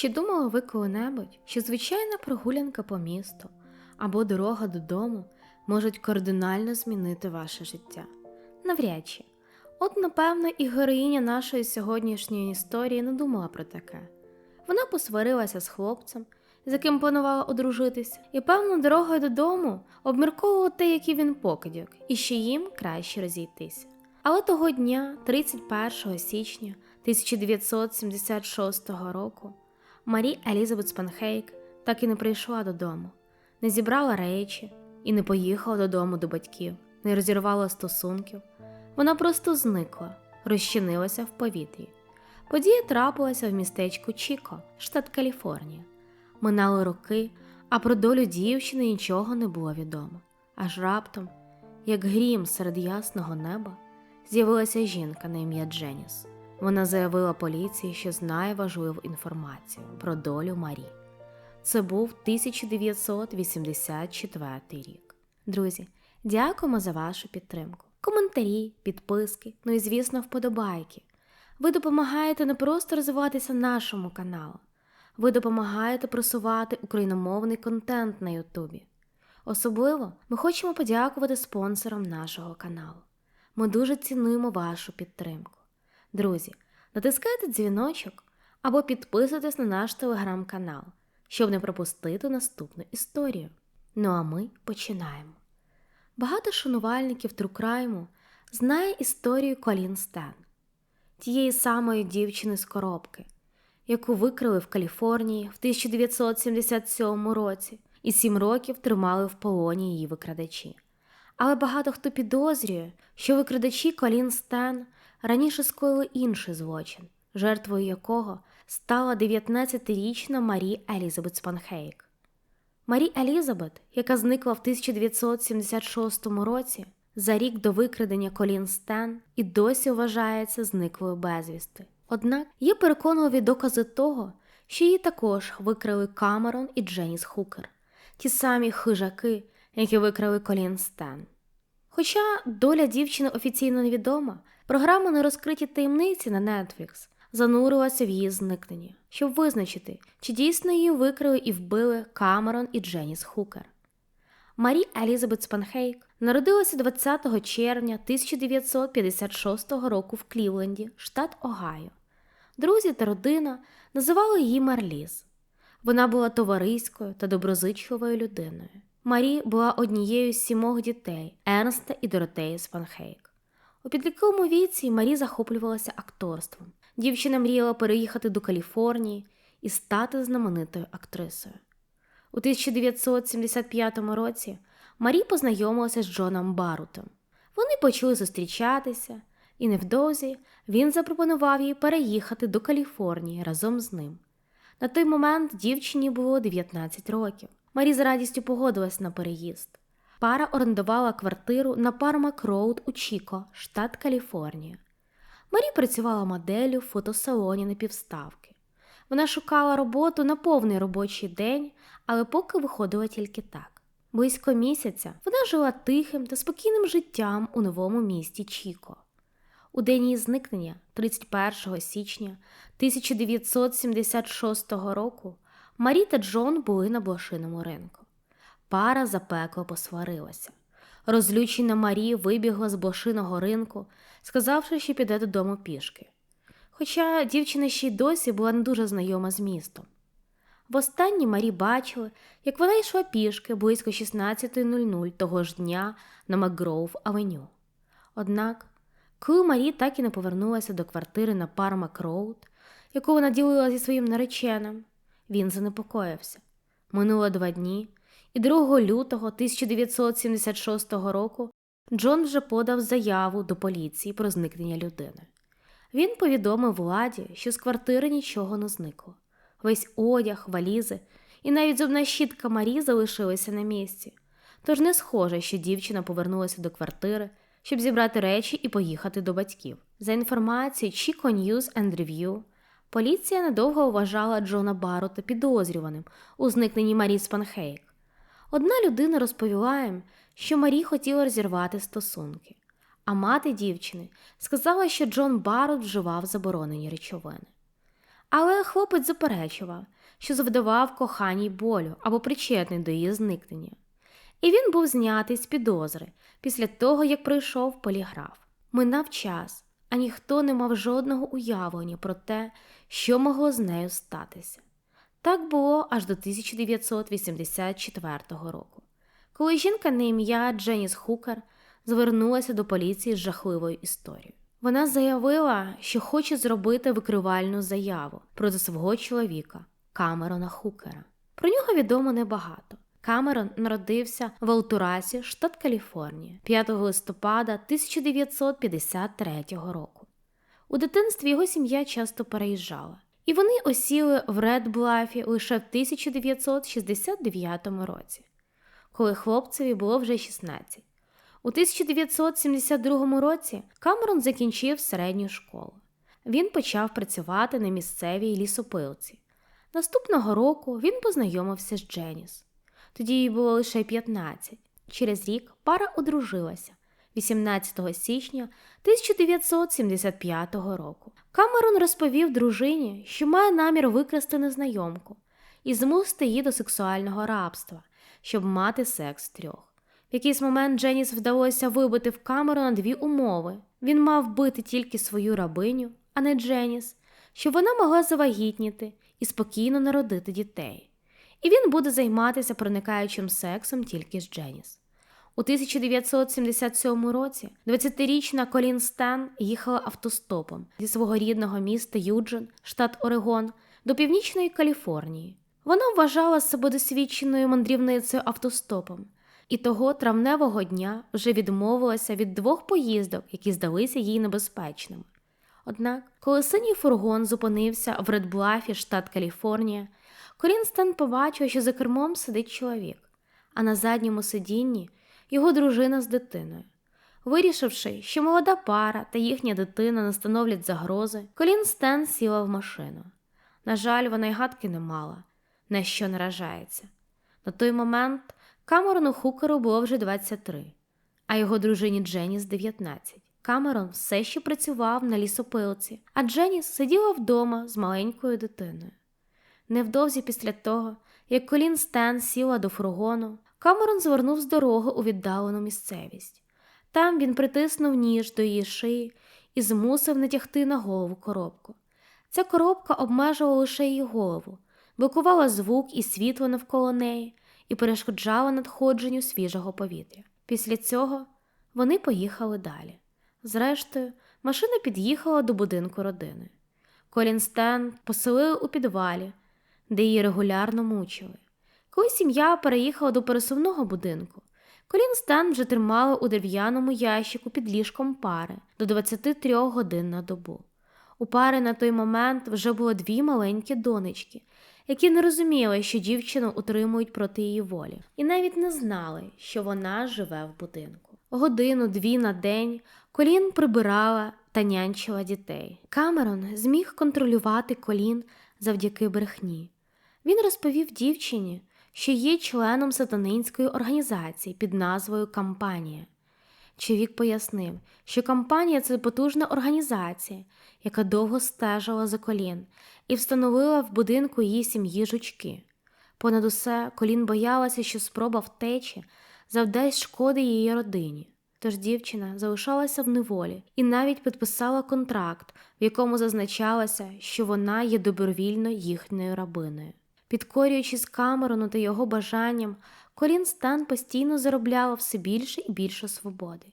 Чи думали ви коли-небудь, що звичайна прогулянка по місту або дорога додому можуть кардинально змінити ваше життя? Навряд чи. От, напевно, і героїня нашої сьогоднішньої історії не думала про таке. Вона посварилася з хлопцем, з яким планувала одружитися, і певно дорогою додому обмірковувала те, який він покидьок, і що їм краще розійтися. Але того дня, 31 січня 1976 року, Марі Елізабет Спанхейк так і не прийшла додому, не зібрала речі і не поїхала додому до батьків, не розірвала стосунків. Вона просто зникла, розчинилася в повітрі. Подія трапилася в містечку Чіко, штат Каліфорнія. Минали роки, а про долю дівчини нічого не було відомо. Аж раптом, як грім серед ясного неба, з'явилася жінка на ім'я Дженіс. Вона заявила поліції, що знає важливу інформацію про долю Марі. Це був 1984 рік. Друзі, дякуємо за вашу підтримку. Коментарі, підписки, ну і, звісно, вподобайки. Ви допомагаєте не просто розвиватися нашому каналу, ви допомагаєте просувати україномовний контент на Ютубі. Особливо ми хочемо подякувати спонсорам нашого каналу. Ми дуже цінуємо вашу підтримку. Друзі, натискайте дзвіночок або підписуйтесь на наш телеграм-канал, щоб не пропустити наступну історію. Ну а ми починаємо. Багато шанувальників Трукрайму знає історію Колін Стен, тієї самої дівчини з коробки, яку викрили в Каліфорнії в 1977 році і сім років тримали в полоні її викрадачі. Але багато хто підозрює, що викрадачі Колін Стен раніше скоїли інший злочин, жертвою якого стала 19-річна Марі Елізабет Спанхейк. Марі Елізабет, яка зникла в 1976 році, за рік до викрадення Колін Стен і досі вважається зниклою безвісти. Однак є переконливі докази того, що її також викрали Камерон і Дженіс Хукер, ті самі хижаки, які викрали Колін Стен. Хоча доля дівчини офіційно невідома, програма на розкриті таємниці на Netflix занурилася в її зникнення, щоб визначити, чи дійсно її викрили і вбили Камерон і Дженіс Хукер. Марі Елізабет Спанхейк народилася 20 червня 1956 року в Клівленді, штат Огайо. Друзі та родина називали її Марліз. Вона була товариською та доброзичливою людиною. Марі була однією з сімох дітей Ернста і Доротеї Спанхейк. У підлітковому віці Марі захоплювалася акторством. Дівчина мріяла переїхати до Каліфорнії і стати знаменитою актрисою. У 1975 році Марі познайомилася з Джоном Барутом. Вони почали зустрічатися, і невдовзі він запропонував їй переїхати до Каліфорнії разом з ним. На той момент дівчині було 19 років. Марі з радістю погодилась на переїзд. Пара орендувала квартиру на Пармак Роуд у Чіко, штат Каліфорнія. Марі працювала моделлю в фотосалоні на півставки. Вона шукала роботу на повний робочий день, але поки виходила тільки так. Близько місяця вона жила тихим та спокійним життям у новому місті Чіко. У день її зникнення, 31 січня 1976 року, Марі та Джон були на блошиному ринку. Пара запекло посварилася. Розлючена Марі вибігла з блошиного ринку, сказавши, що піде додому пішки. Хоча дівчина ще й досі була не дуже знайома з містом. Востаннє Марі бачили, як вона йшла пішки близько 16.00 того ж дня на Макгроув Авеню. Однак, коли Марі так і не повернулася до квартири на Пармак Роуд, яку вона ділила зі своїм нареченим, він занепокоївся. Минуло два дні, і 2 лютого 1976 року Джон вже подав заяву до поліції про зникнення людини. Він повідомив владі, що з квартири нічого не зникло. Весь одяг, валізи і навіть зубна щітка Марі залишилися на місці. Тож не схоже, що дівчина повернулася до квартири, щоб зібрати речі і поїхати до батьків. За інформацією Chico News and Review, поліція недовго вважала Джона Барота підозрюваним у зникненні Марі Спанхейк. Одна людина розповіла їм, що Марі хотіла розірвати стосунки, а мати дівчини сказала, що Джон Барот вживав заборонені речовини. Але хлопець заперечував, що завдавав коханій болю або причетний до її зникнення. І він був знятий з підозри після того, як пройшов поліграф. Минав час, а ніхто не мав жодного уявлення про те, що могло з нею статися. Так було аж до 1984 року, коли жінка на ім'я Дженіс Хукер звернулася до поліції з жахливою історією. Вона заявила, що хоче зробити викривальну заяву проти свого чоловіка Камерона Хукера. Про нього відомо небагато. Камерон народився в Алтурасі, штат Каліфорнія, 5 листопада 1953 року. У дитинстві його сім'я часто переїжджала, і вони осіли в Редблафі лише в 1969 році, коли хлопцеві було вже 16. У 1972 році Камерон закінчив середню школу. Він почав працювати на місцевій лісопилці. Наступного року він познайомився з Дженіс. Тоді їй було лише 15. Через рік пара одружилася 18 січня 1975 року. Камерон розповів дружині, що має намір викрасти незнайомку і змусити її до сексуального рабства, щоб мати секс трьох. В якийсь момент Дженіс вдалося вибити в Камерона дві умови. Він мав бити тільки свою рабиню, а не Дженіс, щоб вона могла завагітніти і спокійно народити дітей. І він буде займатися проникаючим сексом тільки з Дженіс. У 1977 році 20-річна Колін Стен їхала автостопом зі свого рідного міста Юджин, штат Орегон, до північної Каліфорнії. Вона вважала себе досвідченою мандрівницею автостопом, і того травневого дня вже відмовилася від двох поїздок, які здалися їй небезпечними. Однак, коли синій фургон зупинився в Редблафі, штат Каліфорнія, Колін Стен побачила, що за кермом сидить чоловік, а на задньому сидінні його дружина з дитиною. Вирішивши, що молода пара та їхня дитина не становлять загрози, Колін Стен сіла в машину. На жаль, вона й гадки не мала, на що наражається. На той момент Камерону Хукеру було вже 23, а його дружині Дженіс 19. Камерон все ще працював на лісопилці, а Дженіс сиділа вдома з маленькою дитиною. Невдовзі після того, як Колін Стен сіла до фургону, Камерон звернув з дороги у віддалену місцевість. Там він притиснув ніж до її шиї і змусив натягти на голову коробку. Ця коробка обмежувала лише її голову, блокувала звук і світло навколо неї і перешкоджала надходженню свіжого повітря. Після цього вони поїхали далі. Зрештою, машина під'їхала до будинку родини. Колін Стен поселили у підвалі, де її регулярно мучили. Коли сім'я переїхала до пересувного будинку, Колін Стен вже тримали у дерев'яному ящику під ліжком пари до 23 годин на добу. У пари на той момент вже було дві маленькі донечки, які не розуміли, що дівчину утримують проти її волі, і навіть не знали, що вона живе в будинку. Годину-дві на день колін прибирала та нянчила дітей. Камерон зміг контролювати колін завдяки брехні. Він розповів дівчині, що є членом сатанинської організації під назвою Кампанія. Чоловік пояснив, що кампанія це потужна організація, яка довго стежила за колін і встановила в будинку її сім'ї жучки. Понад усе колін боялася, що спроба втечі завдасть шкоди її родині. Тож дівчина залишалася в неволі і навіть підписала контракт, в якому зазначалося, що вона є добровільно їхньою рабиною. Підкорюючись Камерону та його бажанням, Колін Стан постійно заробляла все більше і більше свободи.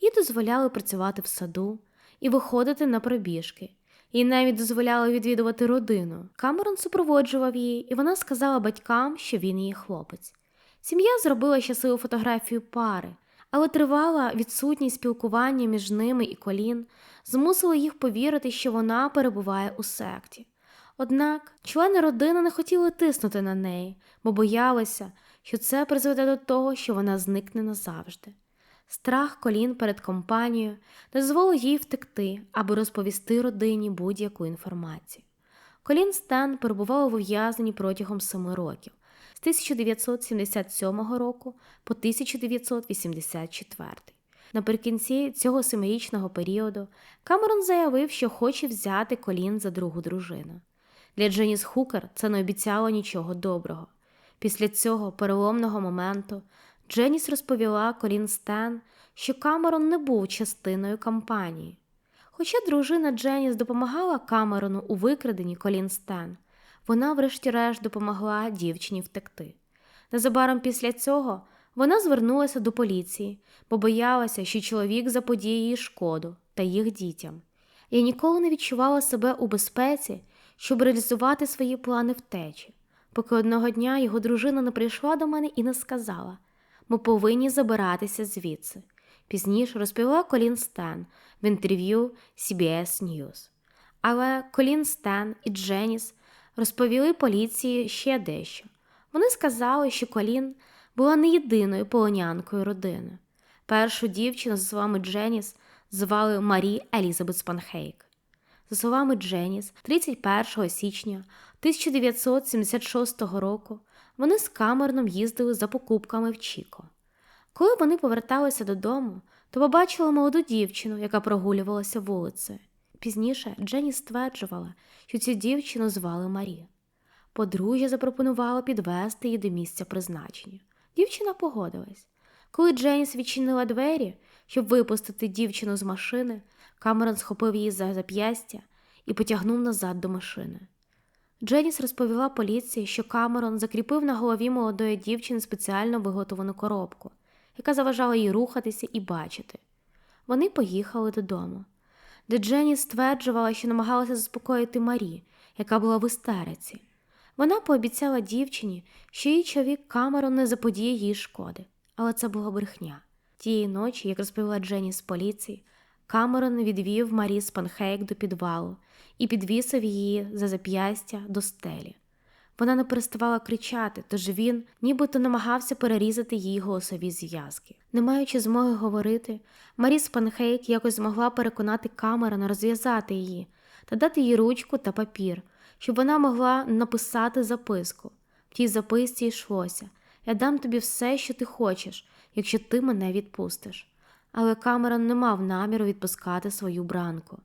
Їй дозволяли працювати в саду і виходити на пробіжки, їй навіть дозволяли відвідувати родину. Камерон супроводжував її, і вона сказала батькам, що він її хлопець. Сім'я зробила щасливу фотографію пари, але тривала відсутність спілкування між ними і колін змусила їх повірити, що вона перебуває у секті. Однак члени родини не хотіли тиснути на неї, бо боялися, що це призведе до того, що вона зникне назавжди. Страх колін перед компанією дозволив їй втекти, аби розповісти родині будь-яку інформацію. Колін Стен перебував у ув'язненні протягом семи років з 1977 року по 1984. Наприкінці цього семирічного періоду Камерон заявив, що хоче взяти колін за другу дружину. Для Дженіс Хукер це не обіцяло нічого доброго. Після цього переломного моменту Дженіс розповіла Колін Стен, що Камерон не був частиною кампанії. Хоча дружина Дженіс допомагала Камерону у викраденні Колін Стен, вона, врешті-решт, допомогла дівчині втекти. Незабаром після цього вона звернулася до поліції, бо боялася, що чоловік заподіє їй шкоду та їх дітям. Я ніколи не відчувала себе у безпеці, щоб реалізувати свої плани втечі, поки одного дня його дружина не прийшла до мене і не сказала ми повинні забиратися звідси. Пізніше розповіла Колін Стен в інтерв'ю CBS News. Але Колін Стен і Дженіс розповіли поліції ще дещо. Вони сказали, що Колін була не єдиною полонянкою родини. Першу дівчину, за словами Дженіс, звали Марі Елізабет Спанхейк. За словами Дженіс, 31 січня 1976 року вони з Камерном їздили за покупками в Чіко. Коли вони поверталися додому, то побачили молоду дівчину, яка прогулювалася вулицею. Пізніше Дженіс стверджувала, що цю дівчину звали Марі. Подружжя запропонувало підвести її до місця призначення. Дівчина погодилась. Коли Дженіс відчинила двері, щоб випустити дівчину з машини, Камерон схопив її за зап'ястя і потягнув назад до машини. Дженіс розповіла поліції, що Камерон закріпив на голові молодої дівчини спеціально виготовлену коробку, яка заважала їй рухатися і бачити. Вони поїхали додому, де Дженіс стверджувала, що намагалася заспокоїти Марі, яка була в істериці. Вона пообіцяла дівчині, що її чоловік Камерон не заподіє їй шкоди, але це була брехня. Тієї ночі, як розповіла Дженіс з поліції, Камерон відвів Марі Спанхейк до підвалу і підвісив її за зап'ястя до стелі. Вона не переставала кричати, тож він нібито намагався перерізати її голосові зв'язки. Не маючи змоги говорити, Марі Спанхейк якось змогла переконати Камерона розв'язати її та дати їй ручку та папір, щоб вона могла написати записку. В тій записці йшлося Я дам тобі все, що ти хочеш, якщо ти мене відпустиш. Але Камерон не мав наміру відпускати свою бранку.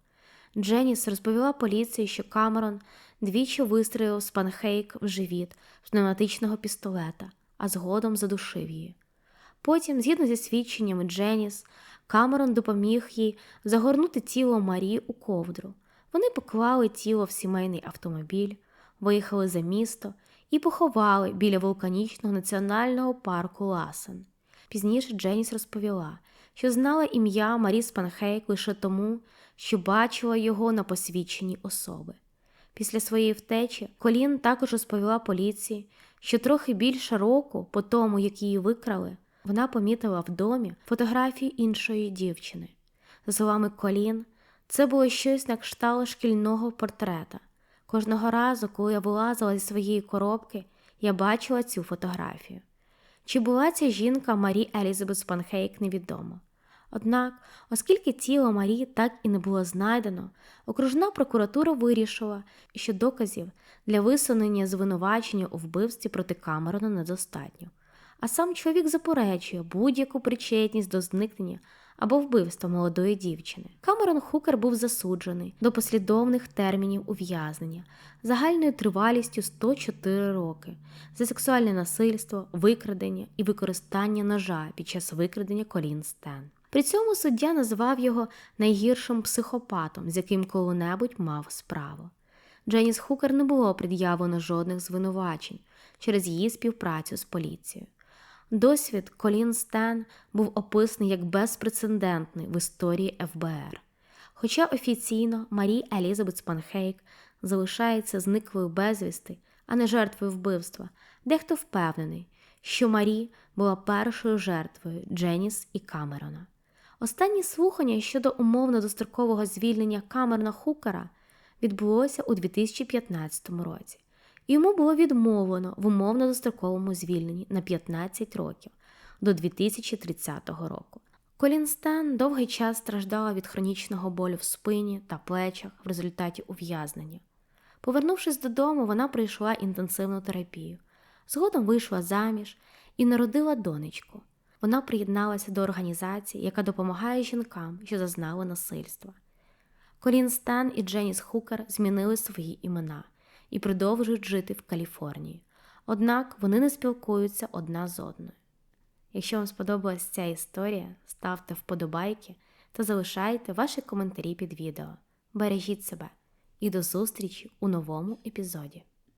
Дженіс розповіла поліції, що Камерон двічі вистрілив з панхейк в живіт з пневматичного пістолета, а згодом задушив її. Потім, згідно зі свідченнями Дженіс, Камерон допоміг їй загорнути тіло Марі у ковдру. Вони поклали тіло в сімейний автомобіль, виїхали за місто і поховали біля вулканічного національного парку Ласен. Пізніше Дженіс розповіла, що знала ім'я Марі Спанхейк лише тому, що бачила його на посвідченні особи. Після своєї втечі Колін також розповіла поліції, що трохи більше року по тому, як її викрали, вона помітила в домі фотографію іншої дівчини. За словами Колін, це було щось на кшталт шкільного портрета. Кожного разу, коли я вилазила зі своєї коробки, я бачила цю фотографію. Чи була ця жінка Марі Елізабет Спанхейк, невідомо. Однак, оскільки тіло Марі так і не було знайдено, окружна прокуратура вирішила, що доказів для висунення звинувачення у вбивстві проти Камерона недостатньо, а сам чоловік заперечує будь-яку причетність до зникнення або вбивства молодої дівчини. Камерон Хукер був засуджений до послідовних термінів ув'язнення загальною тривалістю 104 роки за сексуальне насильство, викрадення і використання ножа під час викрадення Колін Стен. При цьому суддя назвав його найгіршим психопатом, з яким коли-небудь мав справу. Дженіс Хукер не було пред'явлено жодних звинувачень через її співпрацю з поліцією. Досвід Колін Стен був описаний як безпрецедентний в історії ФБР. Хоча офіційно Марі Елізабет Спанхейк залишається зниклою безвісти, а не жертвою вбивства, дехто впевнений, що Марі була першою жертвою Дженіс і Камерона. Останні слухання щодо умовно дострокового звільнення Камерна Хукера відбулося у 2015 році. Йому було відмовлено в умовно достроковому звільненні на 15 років до 2030 року. Колін Стен довгий час страждала від хронічного болю в спині та плечах в результаті ув'язнення. Повернувшись додому, вона пройшла інтенсивну терапію. Згодом вийшла заміж і народила донечку. Вона приєдналася до організації, яка допомагає жінкам, що зазнали насильства. Колін Стен і Дженіс Хукер змінили свої імена і продовжують жити в Каліфорнії. Однак вони не спілкуються одна з одною. Якщо вам сподобалась ця історія, ставте вподобайки та залишайте ваші коментарі під відео. Бережіть себе і до зустрічі у новому епізоді.